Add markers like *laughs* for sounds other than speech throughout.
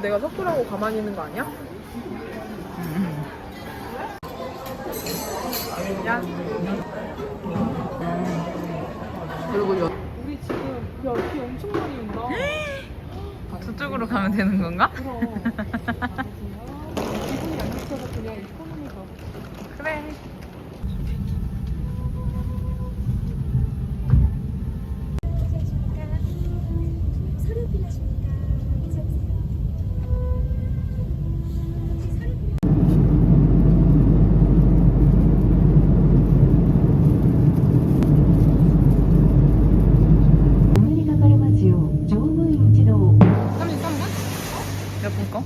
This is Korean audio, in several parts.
내가 섞으라고 가만히 있는 거 아니야? 야. 그리고 여... 우리 지금 야, 비 엄청 많이 온다. *gasps* 저쪽으로 가면 되는 건가? 그럼. *laughs* 기분이 안 좋아서 그냥 이코노미 가. 그래. 거?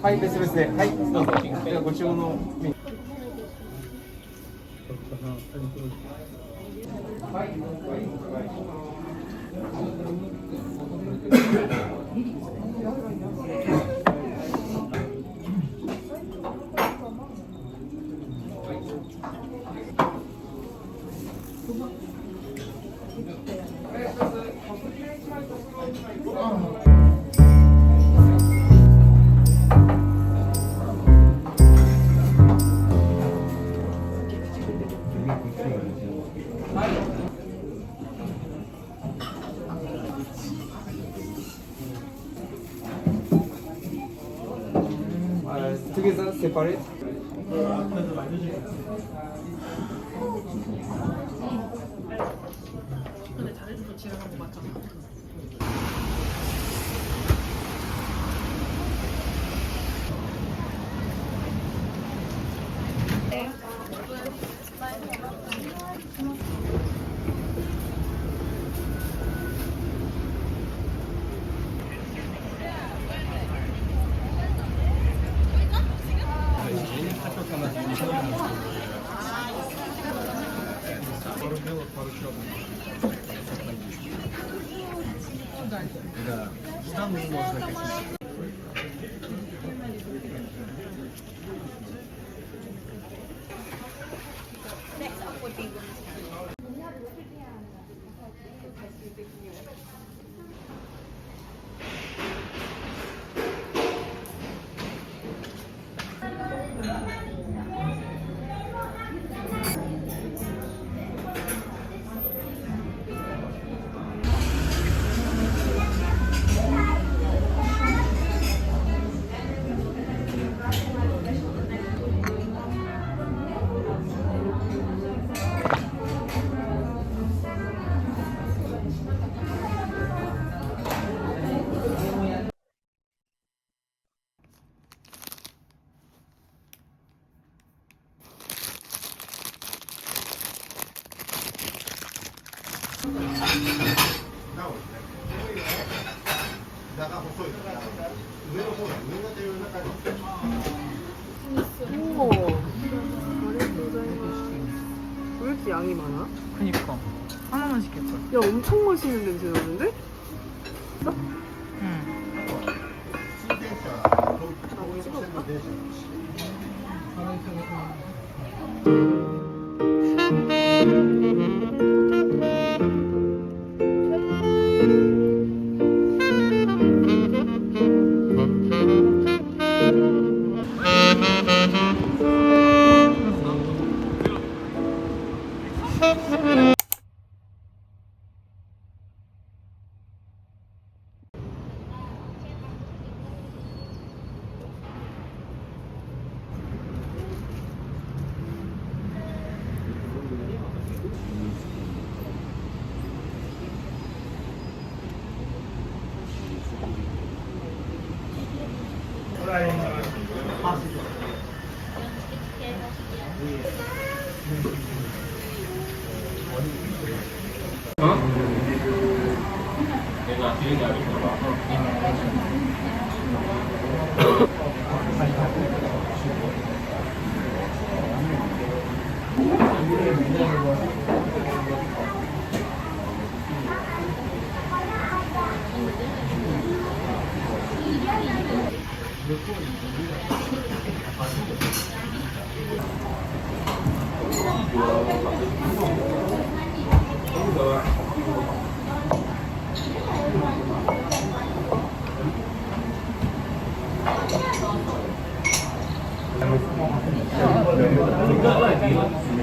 はい、別々で。はい、どうぞ。ではご注文の。Uh, Thank you. Together, separate. 근데 잘해줘서 지나간 거 맞잖아. 엄청 맛있는 냄새 나는데? kayo ng pasito. Thank. Enggak lagi.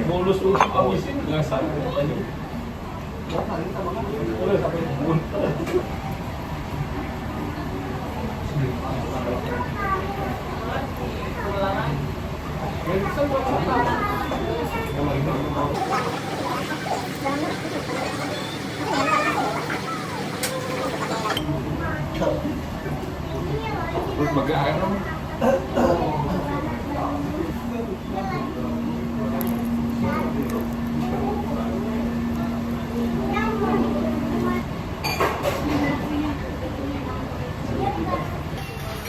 Mulus untuk habisin nggak Terus pakai air dong.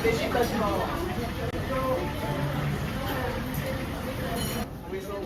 Deixa eu continuar. 기게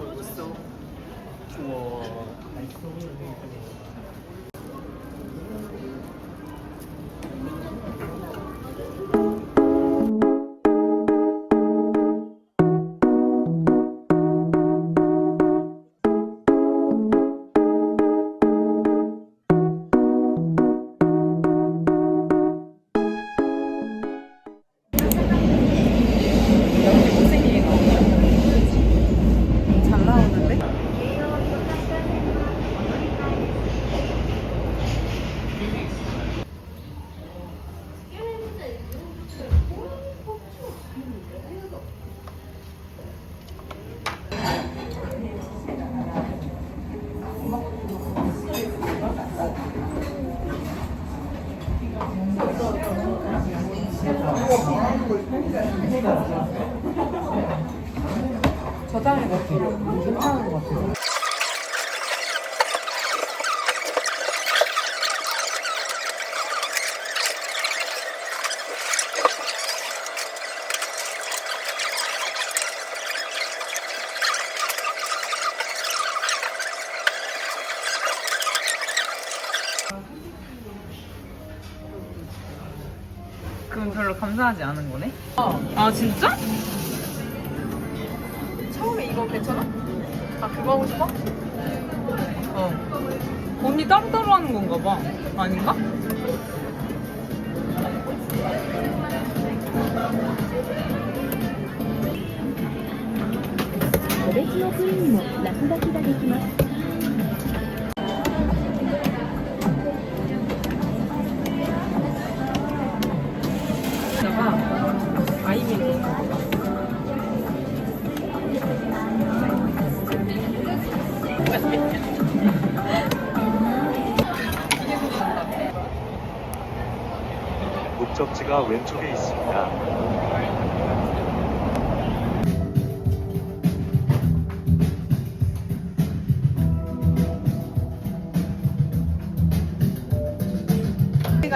감사하지 않은 거네? 아 진짜? 처음에 이거 괜찮아? 아 그거 하고 싶어? 어. 언니 따로따로 하는 건가 봐. 아닌가? 個別のプリンも落書きができます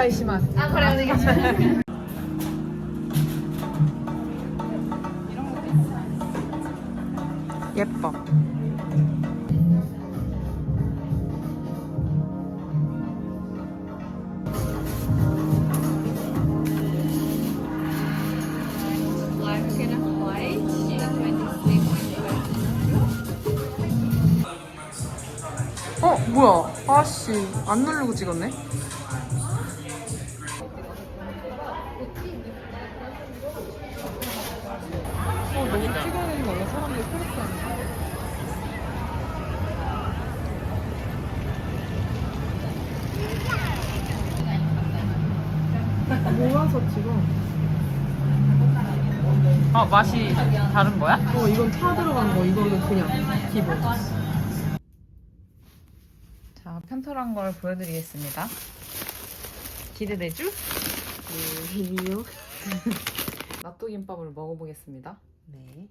*laughs* 예뻐. 어, 뭐야. 아씨, 안 누르고 찍었네? 어 이건 파 들어간 거 이거는 그냥 기본 자 편털한 걸 보여드리겠습니다 기대되죠? 네. *laughs* 이요 낫또김밥을 먹어보겠습니다 네.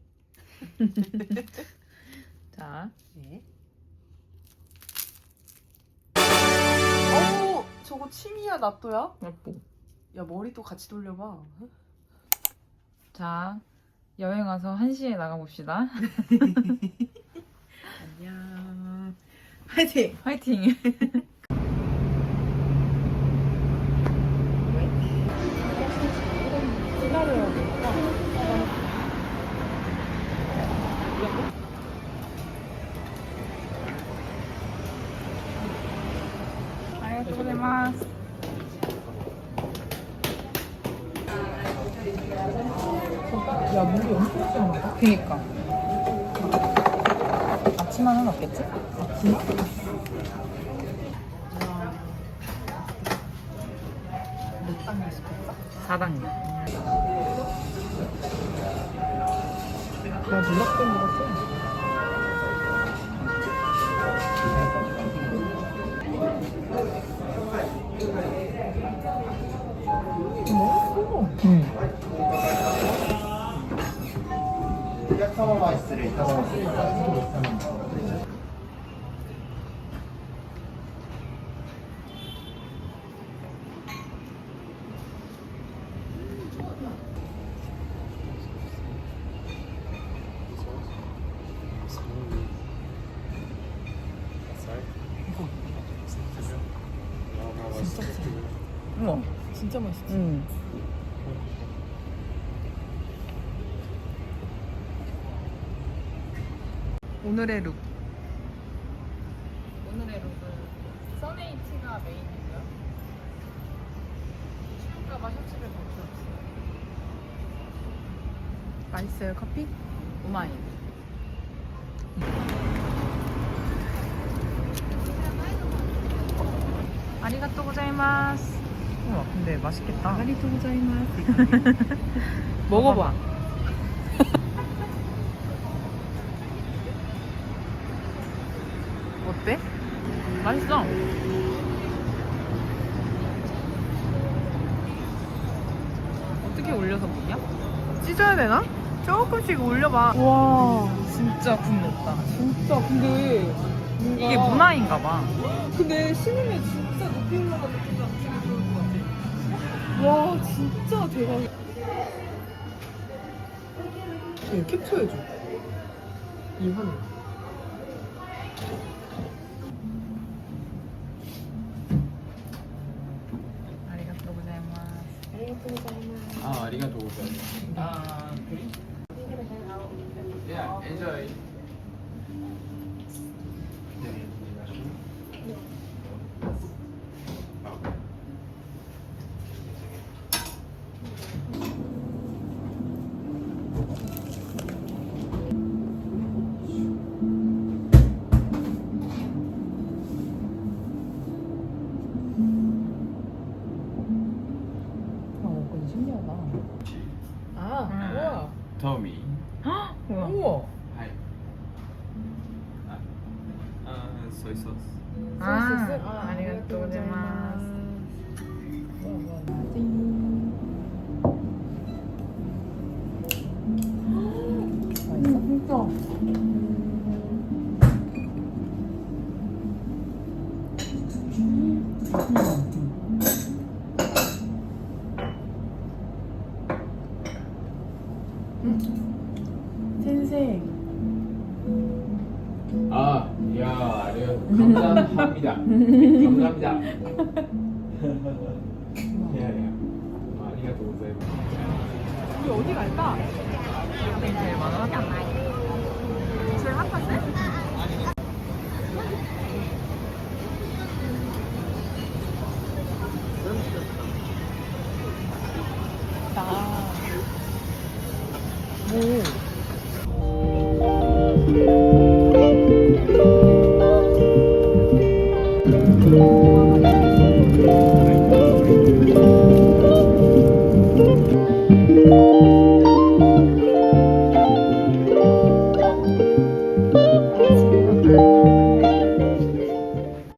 *laughs* 자. 네. 어우, 저거 침이야, 낫또야? 예뻐. 야, 머리 또 같이 돌려봐. 어? 자, 여행 와서 1시에 나가봅시다. 안녕. 화이팅. 화이팅! 기다려야 돼. 아리가또 고 그니까. 아침만은 없겠지? 아침? 몇 단계 시켰어? 4단계. 나 누락된 거 같아. 서비스를 이용하고 있다는 거죠. 진짜 맛있지? 응. 음. 오늘의 룩. 오늘의 룩은 써네이트가 메인이고요. 추울까봐 셔츠를 벗었어요. 맛있어요 커피? 우마이. 아리가또 고자이마스. 우와, 근데 맛있겠다. 아리가또 고자이마스. *laughs* 먹어봐. 어때? 맛있어. 어떻게 올려서 먹냐? 찢어야 되나? 조금씩 올려봐. 와, 진짜 굽 높다. 진짜 근데 뭔가 이게 문화인가 봐. 근데 신으면 진짜 높이 느낌 나고 되게 좋을 것 같아. 와 진짜 대박이야. 얘 캡처해줘. 이 화면. あありがとうございます。ああ、い 센생. 아, 아리가 감사합니다. 감사합니다. *laughs*